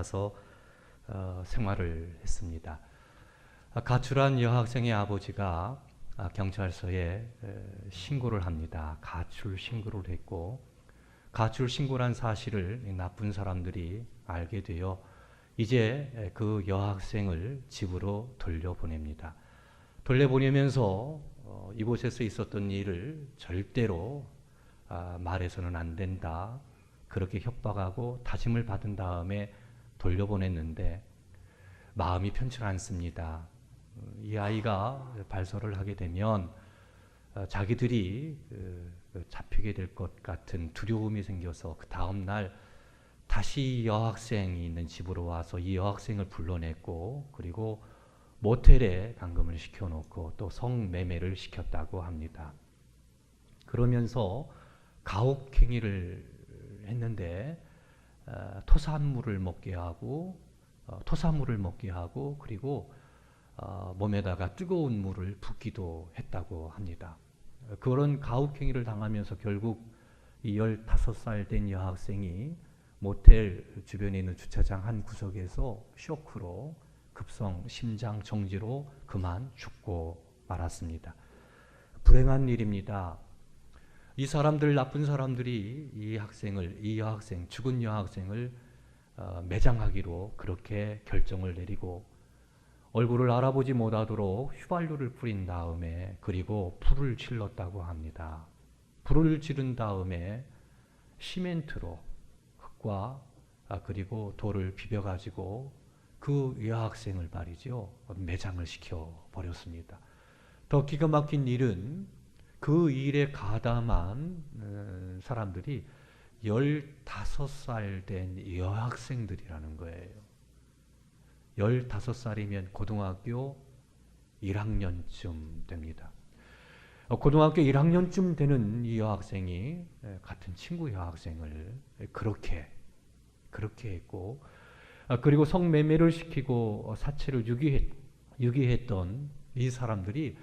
받아서 어, 생활을 했습니다. 아, 가출한 여학생의 아버지가 아, 경찰서에 에, 신고를 합니다. 가출 신고를 했고 가출 신고란 사실을 이 나쁜 사람들이 알게 되어 이제 에, 그 여학생을 집으로 돌려보냅니다. 돌려보내면서 어, 이곳에서 있었던 일을 절대로 아, 말해서는 안 된다. 그렇게 협박하고 다짐을 받은 다음에 돌려보냈는데 마음이 편치 않습니다. 어, 이 아이가 발설을 하게 되면 어, 자기들이 그, 그 잡히게 될 것 같은 두려움이 생겨서 그 다음 날 다시 여학생이 있는 집으로 와서 이 여학생을 불러냈고 그리고 모텔에 감금을 시켜놓고 또 성매매를 시켰다고 합니다. 그러면서 가혹행위를 했는데 어, 토산물을 먹게 하고 어, 토사물을 먹게 하고 그리고 어, 몸에다가 뜨거운 물을 붓기도 했다고 합니다. 어, 그런 가혹행위를 당하면서 결국 이 15살 된 여학생이 모텔 주변에 있는 주차장 한 구석에서 쇼크로 급성 심장 정지로 그만 죽고 말았습니다. 불행한 일입니다. 이 사람들 나쁜 사람들이 이 학생을 이 여학생 죽은 여학생을 어, 매장하기로 그렇게 결정을 내리고 얼굴을 알아보지 못하도록 휘발유를 뿌린 다음에 그리고 불을 질렀다고 합니다. 불을 지른 다음에 시멘트로 흙과 아, 그리고 돌을 비벼 가지고 그 여학생을 말이죠 매장을 시켜 버렸습니다. 더 기가 막힌 일은 그 일에 가담한 어, 사람들이 15살 된 여학생들이라는 거예요. 15살이면 고등학교 1학년쯤 됩니다. 어, 고등학교 1학년쯤 되는 이 여학생이 같은 친구 여학생을 그렇게 그렇게 했고 아, 그리고 성매매를 시키고 사체를 유기했, 유기했던 이 사람들이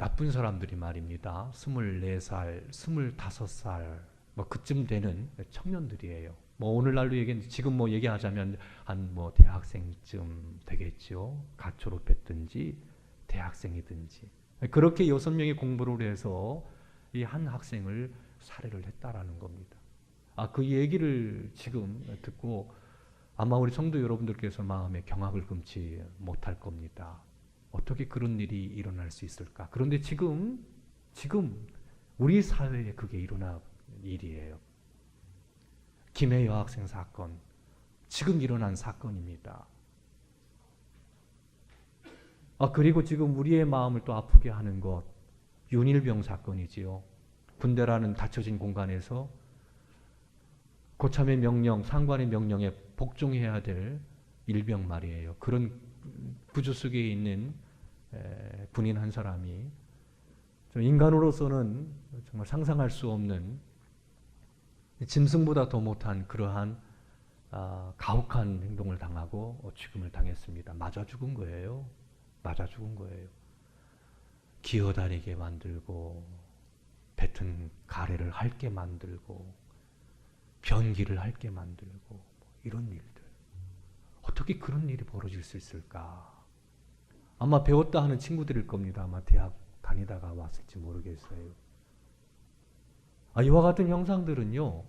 나쁜 사람들이 말입니다. 24살, 25살 뭐 그쯤 되는 청년들이에요. 뭐 오늘날로 얘기 지금 뭐 얘기하자면 한 뭐 대학생쯤 되겠죠. 갓 졸업했든지 대학생이든지 그렇게 여섯 명이 공부를 해서 이 한 학생을 살해를 했다라는 겁니다. 아 그 얘기를 지금 듣고 아마 우리 성도 여러분들께서 마음에 경악을 금치 못할 겁니다. 어떻게 그런 일이 일어날 수 있을까? 그런데 지금 지금 우리 사회에 그게 일어나 일이에요. 김해 여학생 사건 지금 일어난 사건입니다. 아 그리고 지금 우리의 마음을 또 아프게 하는 것 윤일병 사건이지요. 군대라는 닫혀진 공간에서 고참의 명령, 상관의 명령에 복종해야 될 일병 말이에요. 그런 부조 속에 있는 군인 한 사람이 인간으로서는 정말 상상할 수 없는 짐승보다 더 못한 그러한 아, 가혹한 행동을 당하고 죽음을 당했습니다. 맞아 죽은 거예요. 맞아 죽은 거예요. 기어다니게 만들고 뱉은 가래를 핥게 만들고 변기를 핥게 만들고 뭐 이런 일들. 어떻게 그런 일이 벌어질 수 있을까? 아마 배웠다 하는 친구들일 겁니다. 아마 대학 다니다가 왔을지 모르겠어요. 아, 이와 같은 형상들은요,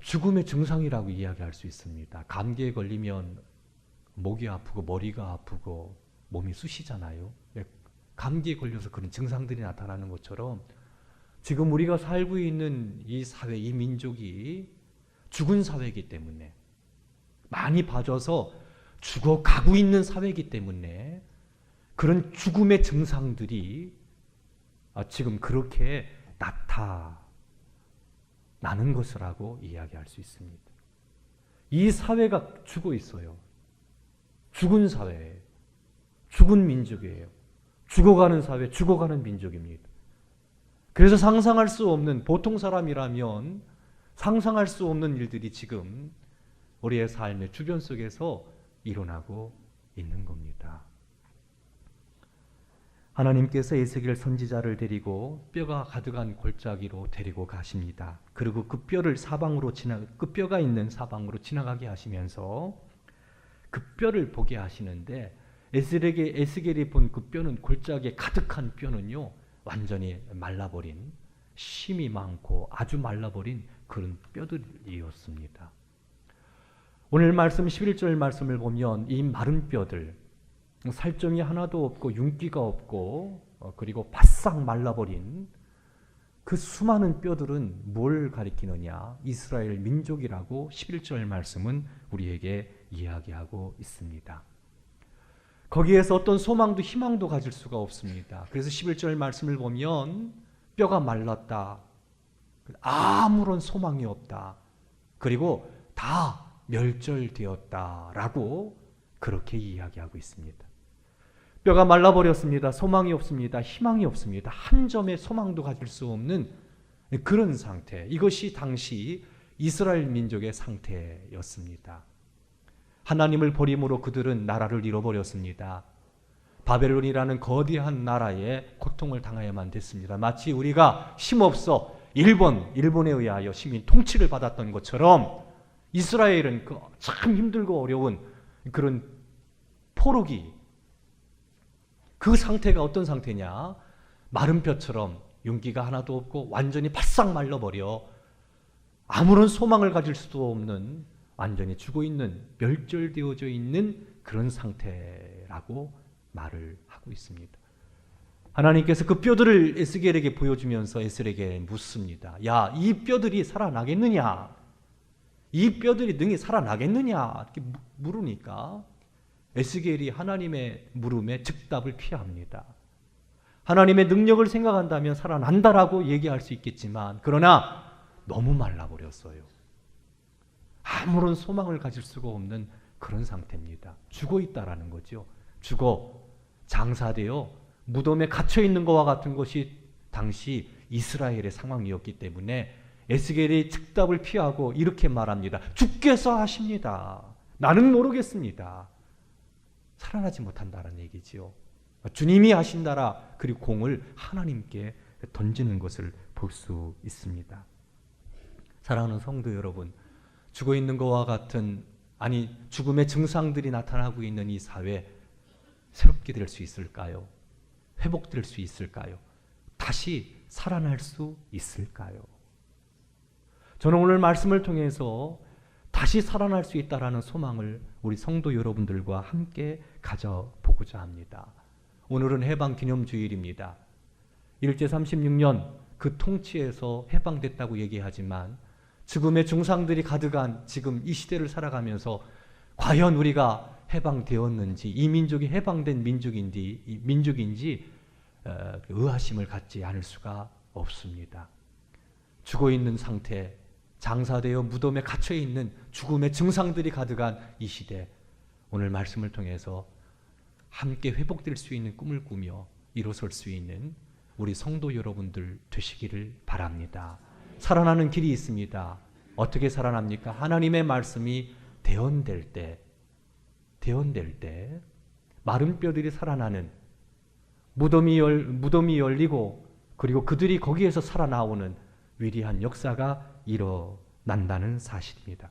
죽음의 증상이라고 이야기할 수 있습니다. 감기에 걸리면 목이 아프고 머리가 아프고 몸이 쑤시잖아요. 예, 감기에 걸려서 그런 증상들이 나타나는 것처럼 지금 우리가 살고 있는 이 사회, 이 민족이 죽은 사회이기 때문에 많이 봐줘서 죽어가고 있는 사회이기 때문에 그런 죽음의 증상들이 아, 지금 그렇게 나타나는 것이라고 이야기할 수 있습니다. 이 사회가 죽어 있어요. 죽은 사회, 죽은 민족이에요. 죽어가는 사회, 죽어가는 민족입니다. 그래서 상상할 수 없는 보통 사람이라면 상상할 수 없는 일들이 지금 우리의 삶의 주변 속에서 일어나고 있는 겁니다. 하나님께서 에스겔 선지자를 데리고 뼈가 가득한 골짜기로 데리고 가십니다. 그리고 그 뼈를 사방으로 지나 그 뼈가 있는 사방으로 지나가게 하시면서 그 뼈를 보게 하시는데 에스겔이 에스겔이 본 그 뼈는 골짜기에 가득한 뼈는요 완전히 말라버린 심이 많고 아주 말라버린 그런 뼈들이었습니다. 오늘 말씀 11절 말씀을 보면 이 마른 뼈들 살점이 하나도 없고 윤기가 없고 어, 그리고 바싹 말라버린 그 수많은 뼈들은 뭘 가리키느냐? 이스라엘 민족이라고 11절 말씀은 우리에게 이야기하고 있습니다. 거기에서 어떤 소망도 희망도 가질 수가 없습니다. 그래서 11절 말씀을 보면 뼈가 말랐다. 아무런 소망이 없다. 그리고 다 멸절되었다라고 그렇게 이야기하고 있습니다. 뼈가 말라버렸습니다. 소망이 없습니다. 희망이 없습니다. 한 점의 소망도 가질 수 없는 그런 상태. 이것이 당시 이스라엘 민족의 상태였습니다. 하나님을 버림으로 그들은 나라를 잃어버렸습니다. 바벨론이라는 거대한 나라에 고통을 당하여만 됐습니다. 마치 우리가 힘없어 일본, 일본에 의하여 시민 통치를 받았던 것처럼 이스라엘은 그 참 힘들고 어려운 그런 포로기 그 상태가 어떤 상태냐? 마른 뼈처럼 윤기가 하나도 없고 완전히 바싹 말라버려 아무런 소망을 가질 수도 없는 완전히 죽어 있는 멸절되어져 있는 그런 상태라고 말을 하고 있습니다. 하나님께서 그 뼈들을 에스겔에게 보여주면서 에스겔에게 묻습니다. 야, 이 뼈들이 살아나겠느냐? 이 뼈들이 능히 살아나겠느냐? 이렇게 물으니까 에스겔이 하나님의 물음에 즉답을 피합니다. 하나님의 능력을 생각한다면 살아난다라고 얘기할 수 있겠지만 그러나 너무 말라버렸어요. 아무런 소망을 가질 수가 없는 그런 상태입니다. 죽어 있다라는 거죠. 죽어 장사되어 무덤에 갇혀 있는 것과 같은 것이 당시 이스라엘의 상황이었기 때문에 에스겔이 즉답을 피하고 이렇게 말합니다. 주께서 하십니다. 나는 모르겠습니다. 살아나지 못한다는 얘기지요. 주님이 하신다라 그리고 공을 하나님께 던지는 것을 볼 수 있습니다. 사랑하는 성도 여러분, 죽어 있는 것과 같은 아니 죽음의 증상들이 나타나고 있는 이 사회 새롭게 될 수 있을까요? 회복될 수 있을까요? 다시 살아날 수 있을까요? 저는 오늘 말씀을 통해서 다시 살아날 수 있다라는 소망을 우리 성도 여러분들과 함께 가져보고자 합니다. 오늘은 해방 기념주일입니다. 일제 36년 그 통치에서 해방됐다고 얘기하지만 죽음의 중상들이 가득한 지금 이 시대를 살아가면서 과연 우리가 해방되었는지 이 민족이 해방된 민족인지 민족인지 어, 의아심을 갖지 않을 수가 없습니다. 죽어 있는 상태, 장사되어 무덤에 갇혀 있는 죽음의 증상들이 가득한 이 시대 오늘 말씀을 통해서 함께 회복될 수 있는 꿈을 꾸며 일어설 수 있는 우리 성도 여러분들 되시기를 바랍니다. 살아나는 길이 있습니다. 어떻게 살아납니까? 하나님의 말씀이 대언될 때, 대언될 때, 마른 뼈들이 살아나는 무덤이 열, 무덤이 열리고 그리고 그들이 거기에서 살아나오는 위대한 역사가 일어난다는 사실입니다.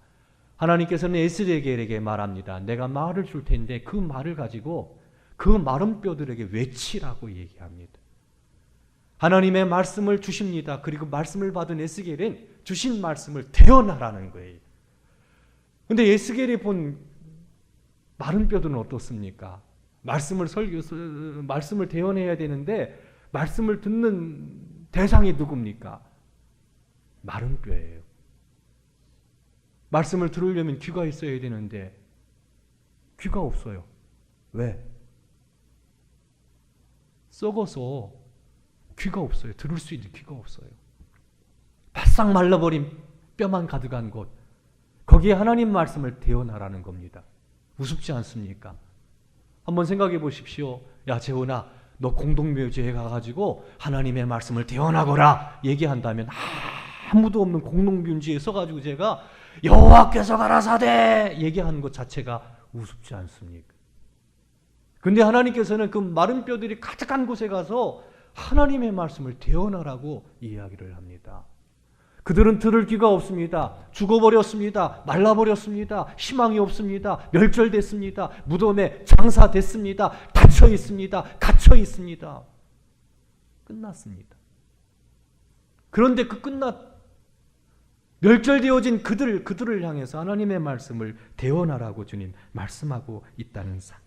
하나님께서는 에스겔에게 말합니다. 내가 말을 줄 텐데 그 말을 가지고 그 마른 뼈들에게 외치라고 얘기합니다. 하나님의 말씀을 주십니다. 그리고 말씀을 받은 에스겔은 주신 말씀을 대언하라는 거예요. 근데 에스겔이 본 마른 뼈들은 어떻습니까? 말씀을 설교 말씀을 대언해야 되는데 말씀을 듣는 대상이 누굽니까? 마른 뼈예요. 말씀을 들으려면 귀가 있어야 되는데 귀가 없어요. 왜? 썩어서 귀가 없어요. 들을 수 있는 귀가 없어요. 바싹 말라버린 뼈만 가득한 곳. 거기에 하나님 말씀을 대어나라는 겁니다. 우습지 않습니까? 한번 생각해 보십시오. 야, 재훈아, 너 공동묘지에 가가지고 하나님의 말씀을 대언하거라 얘기한다면 아 무도 없는 공동묘지에 서가지고 제가 여호와께서 가라사대 얘기하는 것 자체가 우습지 않습니까? 근데 하나님께서는 그 마른 뼈들이 가득한 곳에 가서 하나님의 말씀을 대언하라고 이야기를 합니다. 그들은 들을 귀가 없습니다. 죽어버렸습니다. 말라버렸습니다. 희망이 없습니다. 멸절됐습니다. 무덤에 장사됐습니다. 닫혀 있습니다. 갇혀 있습니다. 끝났습니다. 그런데 그 끝났 멸절되어진 그들 그들을 향해서 하나님의 말씀을 대언하라고 주님 말씀하고 있다는 사,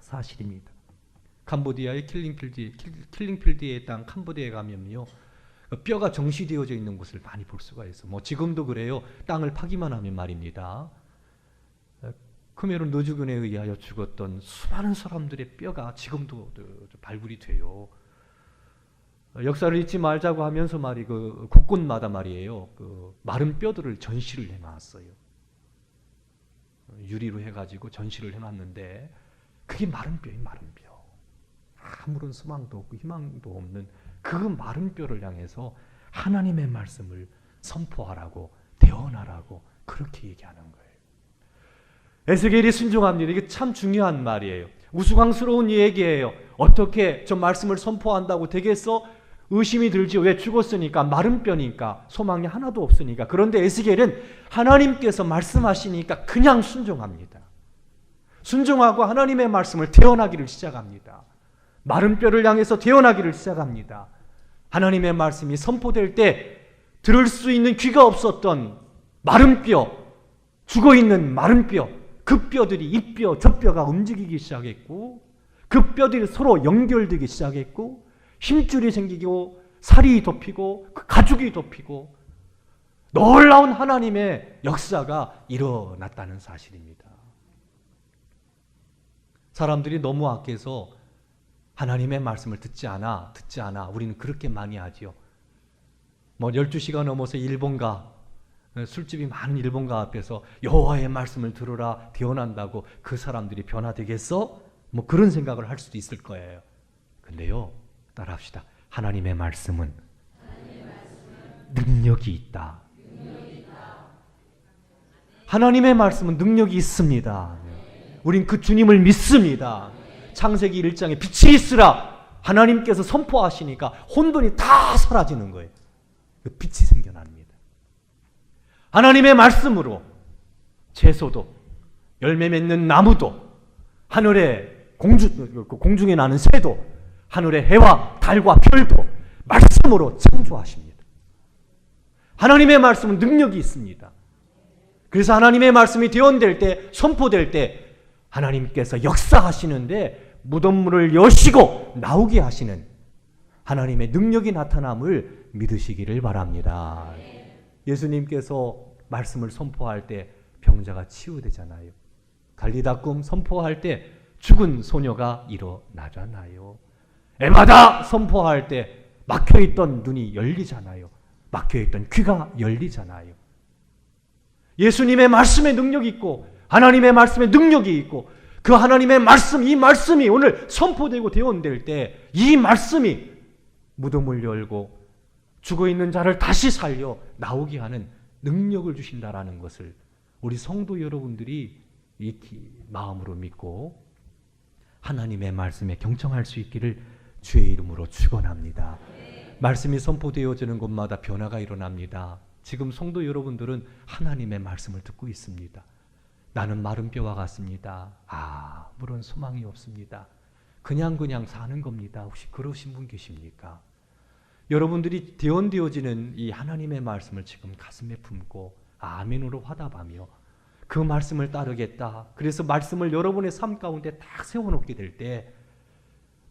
사실입니다. 캄보디아의 킬링필드 킬링필드의 땅 캄보디아에 가면요. 그 뼈가 정시되어져 있는 곳을 많이 볼 수가 있어. 뭐 지금도 그래요. 땅을 파기만 하면 말입니다. 크메룬 노주군에 의하여 죽었던 수많은 사람들의 뼈가 지금도 발굴이 돼요. 역사를 잊지 말자고 하면서 말이 그 곳곳마다 말이에요. 그 마른 뼈들을 전시를 해놨어요. 유리로 해가지고 전시를 해놨는데 그게 마른 뼈이 마른 뼈. 아무런 소망도 없고 희망도 없는 그 마른 뼈를 향해서 하나님의 말씀을 선포하라고 대언하라고 그렇게 얘기하는 거예요. 에스겔이 순종합니다. 이게 참 중요한 말이에요. 우스꽝스러운 얘기예요. 어떻게 저 말씀을 선포한다고 되겠어? 의심이 들지 왜 죽었으니까 마른 뼈니까 소망이 하나도 없으니까 그런데 에스겔은 하나님께서 말씀하시니까 그냥 순종합니다. 순종하고 하나님의 말씀을 태어나기를 시작합니다. 마른 뼈를 향해서 태어나기를 시작합니다. 하나님의 말씀이 선포될 때 들을 수 있는 귀가 없었던 마른 뼈, 죽어 있는 마른 뼈, 그 뼈들이 이 뼈, 저 뼈가 움직이기 시작했고 그 뼈들이 서로 연결되기 시작했고 힘줄이 생기고 살이 덮이고 그 가죽이 덮이고 놀라운 하나님의 역사가 일어났다는 사실입니다. 사람들이 너무 악해서 하나님의 말씀을 듣지 않아, 듣지 않아. 우리는 그렇게 많이 하지요. 뭐 12시가 넘어서 일본가 술집이 많은 일본가 앞에서 여호와의 말씀을 들으라 대언한다고 그 사람들이 변화되겠어? 뭐 그런 생각을 할 수도 있을 거예요. 근데요. 따라합시다. 하나님의 말씀은, 능력이 있다. 하나님의 말씀은 능력이 있습니다. 우린 그 주님을 믿습니다. 창세기 1장에 빛이 있으라 하나님께서 선포하시니까 혼돈이 다 사라지는 거예요. 그 빛이 생겨납니다. 하나님의 말씀으로 채소도 열매 맺는 나무도 하늘에 공주, 공중에 나는 새도 하늘의 해와 달과 별도 말씀으로 창조하십니다. 하나님의 말씀은 능력이 있습니다. 그래서 하나님의 말씀이 대언될 때, 선포될 때 하나님께서 역사하시는데 무덤문을 여시고 나오게 하시는 하나님의 능력이 나타남을 믿으시기를 바랍니다. 예수님께서 말씀을 선포할 때 병자가 치유되잖아요. 갈리다 꿈 선포할 때 죽은 소녀가 일어나잖아요. 에마다 선포할 때 막혀있던 눈이 열리잖아요. 막혀있던 귀가 열리잖아요. 예수님의 말씀에 능력이 있고 하나님의 말씀에 능력이 있고 그 하나님의 말씀, 이 말씀이 오늘 선포되고 대원될 때 이 말씀이 무덤을 열고 죽어 있는 자를 다시 살려 나오게 하는 능력을 주신다라는 것을 우리 성도 여러분들이 익히 마음으로 믿고 하나님의 말씀에 경청할 수 있기를 주의 이름으로 축원합니다. 말씀이 선포되어지는 곳마다 변화가 일어납니다. 지금 성도 여러분들은 하나님의 말씀을 듣고 있습니다. 나는 마른 뼈와 같습니다. 아, 물론 소망이 없습니다. 그냥 그냥 사는 겁니다. 혹시 그러신 분 계십니까? 여러분들이 대언되어지는 이 하나님의 말씀을 지금 가슴에 품고 아멘으로 화답하며 그 말씀을 따르겠다. 그래서 말씀을 여러분의 삶 가운데 딱 세워놓게 될 때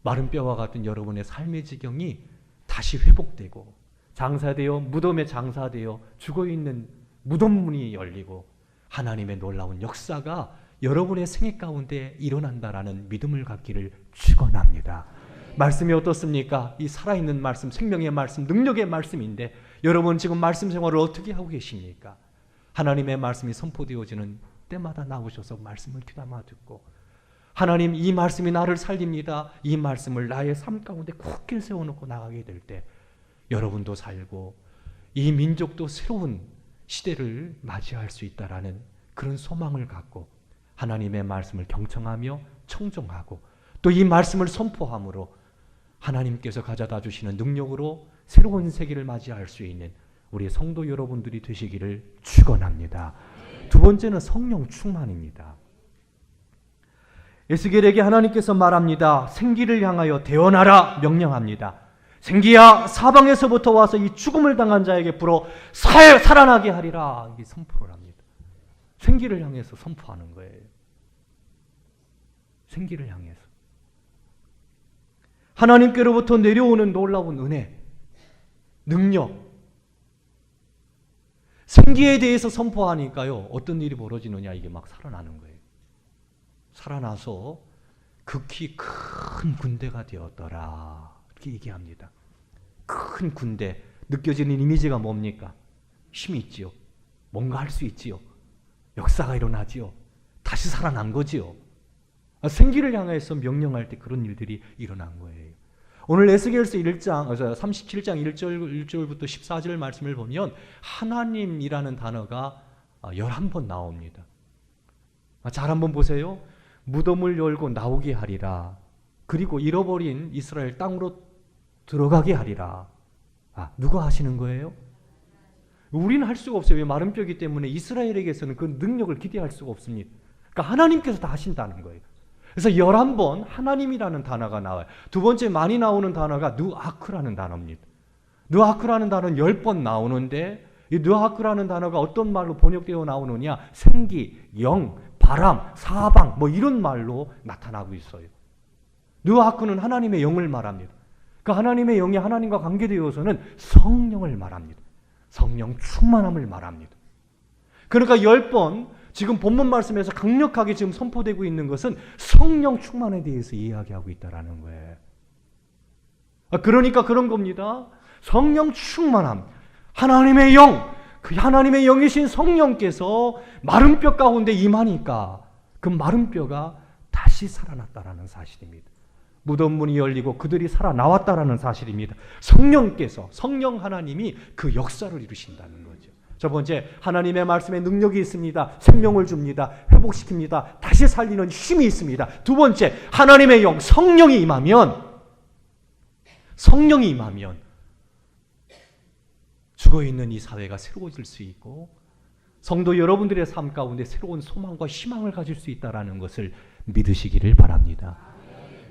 마른 뼈와 같은 여러분의 삶의 지경이 다시 회복되고 장사되어 무덤에 장사되어 죽어 있는 무덤 문이 열리고 하나님의 놀라운 역사가 여러분의 생애 가운데 일어난다라는 믿음을 갖기를 축원합니다. 말씀이 어떻습니까? 이 살아있는 말씀, 생명의 말씀, 능력의 말씀인데 여러분 지금 말씀 생활을 어떻게 하고 계십니까? 하나님의 말씀이 선포되어지는 때마다 나오셔서 말씀을 귀담아 듣고 하나님 이 말씀이 나를 살립니다. 이 말씀을 나의 삶 가운데 굳게 세워놓고 나가게 될 때 여러분도 살고 이 민족도 새로운 시대를 맞이할 수 있다라는 그런 소망을 갖고 하나님의 말씀을 경청하며 청종하고 또 이 말씀을 선포함으로 하나님께서 가져다 주시는 능력으로 새로운 세계를 맞이할 수 있는 우리 성도 여러분들이 되시기를 축원합니다. 두 번째는 성령 충만입니다. 에스겔에게 하나님께서 말합니다. 생기를 향하여 대언하라 명령합니다. 생기야 사방에서부터 와서 이 죽음을 당한 자에게 불어 살, 살아나게 하리라 이 선포를 합니다. 생기를 향해서 선포하는 거예요. 생기를 향해서 하나님께로부터 내려오는 놀라운 은혜, 능력, 생기에 대해서 선포하니까요 어떤 일이 벌어지느냐 이게 막 살아나는 거예요. 살아나서 극히 큰 군대가 되었더라. 이렇게 얘기합니다. 큰 군대. 느껴지는 이미지가 뭡니까? 힘이 있지요. 뭔가 할 수 있지요. 역사가 일어나지요. 다시 살아난 거지요. 아, 생기를 향해서 명령할 때 그런 일들이 일어난 거예요. 오늘 에스겔서 1장, 37장 1절, 1절부터 14절 말씀을 보면 하나님이라는 단어가 11번 나옵니다. 아, 잘 한번 보세요. 무덤을 열고 나오게 하리라. 그리고 잃어버린 이스라엘 땅으로 들어가게 하리라. 아, 누가 하시는 거예요? 우리는 할 수가 없어요. 왜 마른 뼈기 때문에 이스라엘에게서는 그 능력을 기대할 수가 없습니다. 그러니까 하나님께서 다 하신다는 거예요. 그래서 11번 하나님이라는 단어가 나와요. 두 번째 많이 나오는 단어가 누아크라는 단어입니다. 누아크라는 단어는 10번 나오는데 이 누아크라는 단어가 어떤 말로 번역되어 나오느냐? 생기, 영, 바람, 사방 뭐 이런 말로 나타나고 있어요. 누아크는 하나님의 영을 말합니다. 그 하나님의 영이 하나님과 관계되어서는 성령을 말합니다. 성령 충만함을 말합니다. 그러니까 열 번 지금 본문 말씀에서 강력하게 지금 선포되고 있는 것은 성령 충만에 대해서 이야기하고 있다라는 거예요. 아, 그러니까 그런 겁니다. 성령 충만함. 하나님의 영, 그 하나님의 영이신 성령께서 마른 뼈 가운데 임하니까 그 마른 뼈가 다시 살아났다라는 사실입니다. 무덤 문이 열리고 그들이 살아나왔다라는 사실입니다. 성령께서 성령 하나님이 그 역사를 이루신다는 거죠. 첫 번째 하나님의 말씀에 능력이 있습니다. 생명을 줍니다. 회복시킵니다. 다시 살리는 힘이 있습니다. 두 번째 하나님의 영 성령이 임하면 성령이 임하면 죽어 있는 이 사회가 새로워질 수 있고 성도 여러분들의 삶 가운데 새로운 소망과 희망을 가질 수 있다라는 것을 믿으시기를 바랍니다.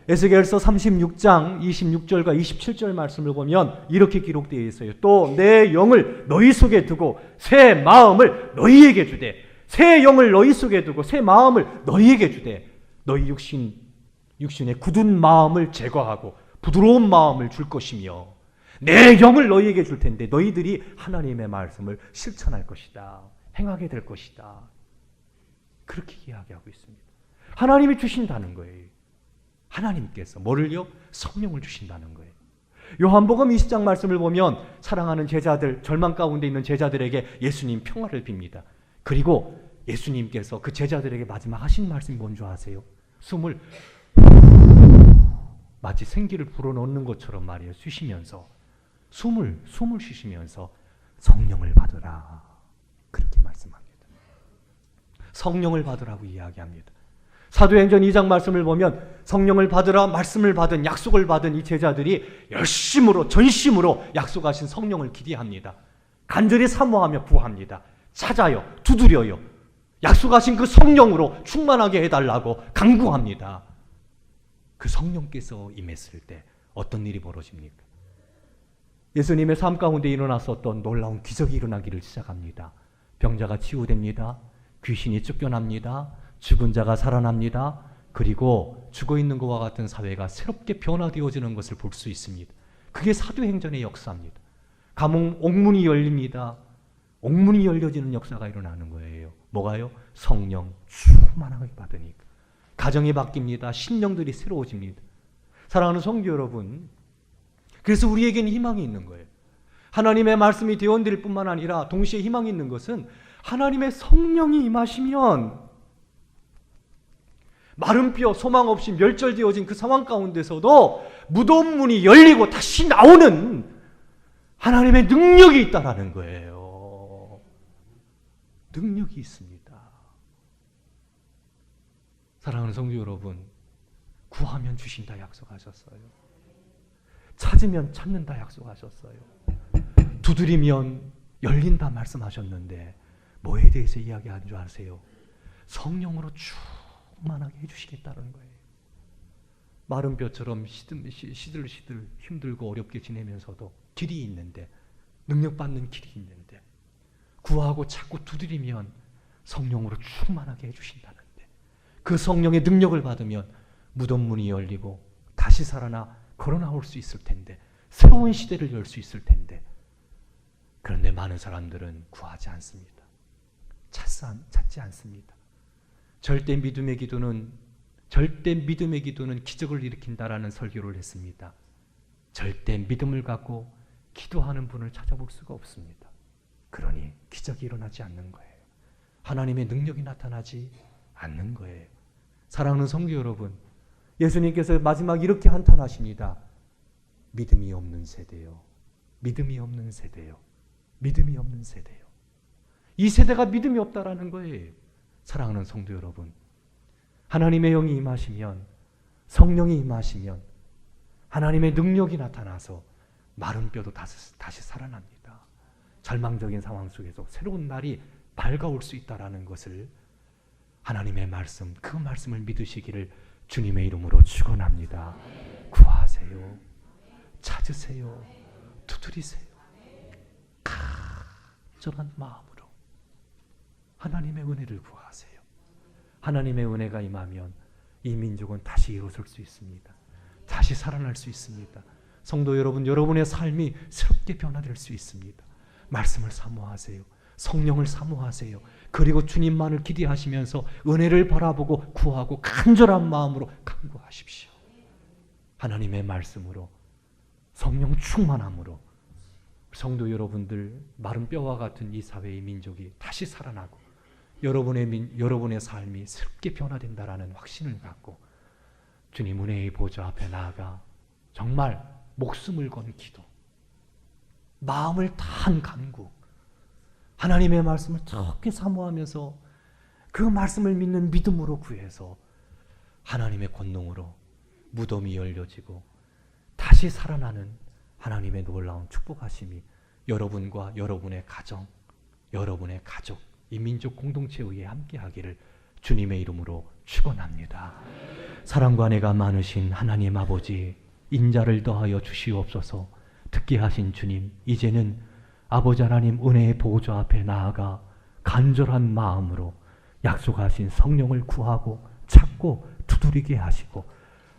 에스겔서 36장 26절과 27절 말씀을 보면 이렇게 기록되어 있어요. 또 내 영을 너희 속에 두고 새 마음을 너희에게 주되 새 영을 너희 속에 두고 새 마음을 너희에게 주되 너희 육신 육신의 굳은 마음을 제거하고 부드러운 마음을 줄 것이며 내 영을 너희에게 줄 텐데 너희들이 하나님의 말씀을 실천할 것이다. 행하게 될 것이다. 그렇게 이야기하고 있습니다. 하나님이 주신다는 거예요. 하나님께서 뭐를요? 성령을 주신다는 거예요. 요한복음 20장 말씀을 보면 사랑하는 제자들, 절망 가운데 있는 제자들에게 예수님 평화를 빕니다. 그리고 예수님께서 그 제자들에게 마지막 하신 말씀이 뭔지 아세요? 숨을 마치 생기를 불어넣는 것처럼 말이에요. 쉬시면서 숨을 숨을 쉬시면서 성령을 받으라. 그렇게 말씀합니다. 성령을 받으라고 이야기합니다. 사도행전 2장 말씀을 보면 성령을 받으라 말씀을 받은 약속을 받은 이 제자들이 열심으로 전심으로 약속하신 성령을 기대합니다. 간절히 사모하며 구합니다. 찾아요. 두드려요. 약속하신 그 성령으로 충만하게 해달라고 강구합니다. 그 성령께서 임했을 때 어떤 일이 벌어집니까? 예수님의 삶 가운데 일어났었던 놀라운 기적이 일어나기를 시작합니다. 병자가 치유됩니다. 귀신이 쫓겨납니다. 죽은 자가 살아납니다. 그리고 죽어 있는 것과 같은 사회가 새롭게 변화되어지는 것을 볼 수 있습니다. 그게 사도행전의 역사입니다. 감옥 옥문이 열립니다. 옥문이 열려지는 역사가 일어나는 거예요. 뭐가요? 성령 충만하게 받으니까. 가정이 바뀝니다. 신령들이 새로워집니다. 사랑하는 성도 여러분, 그래서 우리에게는 희망이 있는 거예요. 하나님의 말씀이 되어드릴 뿐만 아니라 동시에 희망이 있는 것은 하나님의 성령이 임하시면 마른 뼈 소망 없이 멸절되어진 그 상황 가운데서도 무덤 문이 열리고 다시 나오는 하나님의 능력이 있다라는 거예요. 능력이 있습니다. 사랑하는 성도 여러분, 구하면 주신다 약속하셨어요. 찾으면 찾는다 약속하셨어요. 두드리면 열린다 말씀하셨는데 뭐에 대해서 이야기하는 줄 아세요? 성령으로 충만하게 해주시겠다는 거예요. 마른 뼈처럼 시들, 시- 시들 시들 힘들고 어렵게 지내면서도 길이 있는데 능력받는 길이 있는데 구하고 자꾸 두드리면 성령으로 충만하게 해주신다는데 그 성령의 능력을 받으면 무덤 문이 열리고 다시 살아나 걸어 나올 수 있을 텐데 새로운 시대를 열 수 있을 텐데 그런데 많은 사람들은 구하지 않습니다. 찾지, 않습니다. 절대 믿음의 기도는 절대 믿음의 기도는 기적을 일으킨다라는 설교를 했습니다. 절대 믿음을 갖고 기도하는 분을 찾아볼 수가 없습니다. 그러니 기적이 일어나지 않는 거예요. 하나님의 능력이 나타나지 않는 거예요. 사랑하는 성도 여러분, 예수님께서 마지막 이렇게 한탄하십니다. 믿음이 없는 세대요. 믿음이 없는 세대요. 믿음이 없는 세대요. 이 세대가 믿음이 없다라는 거예요. 사랑하는 성도 여러분. 하나님의 영이 임하시면 성령이 임하시면 하나님의 능력이 나타나서 마른 뼈도 다시, 다시 살아납니다. 절망적인 상황 속에서 새로운 날이 밝아올 수 있다라는 것을 하나님의 말씀, 그 말씀을 믿으시기를 주님의 이름으로 축원합니다. 구하세요. 찾으세요. 두드리세요. 간절한 마음으로 하나님의 은혜를 구하세요. 하나님의 은혜가 임하면 이 민족은 다시 일어설 수 있습니다. 다시 살아날 수 있습니다. 성도 여러분, 여러분의 삶이 새롭게 변화될 수 있습니다. 말씀을 사모하세요. 성령을 사모하세요. 그리고 주님만을 기대하시면서 은혜를 바라보고 구하고 간절한 마음으로 간구하십시오. 하나님의 말씀으로 성령 충만함으로 성도 여러분들 마른 뼈와 같은 이 사회의 민족이 다시 살아나고 여러분의 민, 여러분의 삶이 새롭게 변화된다라는 확신을 갖고 주님 은혜의 보좌 앞에 나아가 정말 목숨을 건 기도, 마음을 다한 간구, 하나님의 말씀을 적게 사모하면서 그 말씀을 믿는 믿음으로 구해서 하나님의 권능으로 무덤이 열려지고 다시 살아나는 하나님의 놀라운 축복하심이 여러분과 여러분의 가정, 여러분의 가족, 이 민족 공동체 위에 함께하기를 주님의 이름으로 축원합니다. 사랑과 내가 많으신 하나님 아버지 인자를 더하여 주시옵소서. 듣게 하신 주님 이제는 아버지 하나님 은혜의 보좌 앞에 나아가 간절한 마음으로 약속하신 성령을 구하고 찾고 두드리게 하시고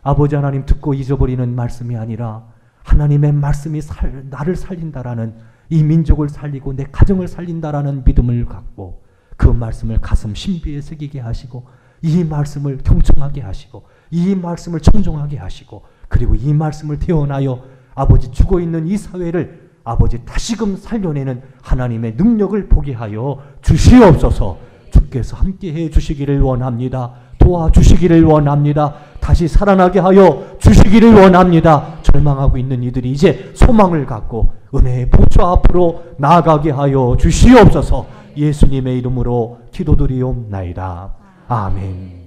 아버지 하나님 듣고 잊어버리는 말씀이 아니라 하나님의 말씀이 살, 나를 살린다라는 이 민족을 살리고 내 가정을 살린다라는 믿음을 갖고 그 말씀을 가슴 신비에 새기게 하시고 이 말씀을 경청하게 하시고 이 말씀을 청종하게 하시고 그리고 이 말씀을 태어나여 아버지 죽어 있는 이 사회를 아버지 다시금 살려내는 하나님의 능력을 보게 하여 주시옵소서 주께서 함께 해 주시기를 원합니다. 도와주시기를 원합니다. 다시 살아나게 하여 주시기를 원합니다. 절망하고 있는 이들이 이제 소망을 갖고 은혜의 보좌 앞으로 나아가게 하여 주시옵소서 예수님의 이름으로 기도드리옵나이다. 아멘.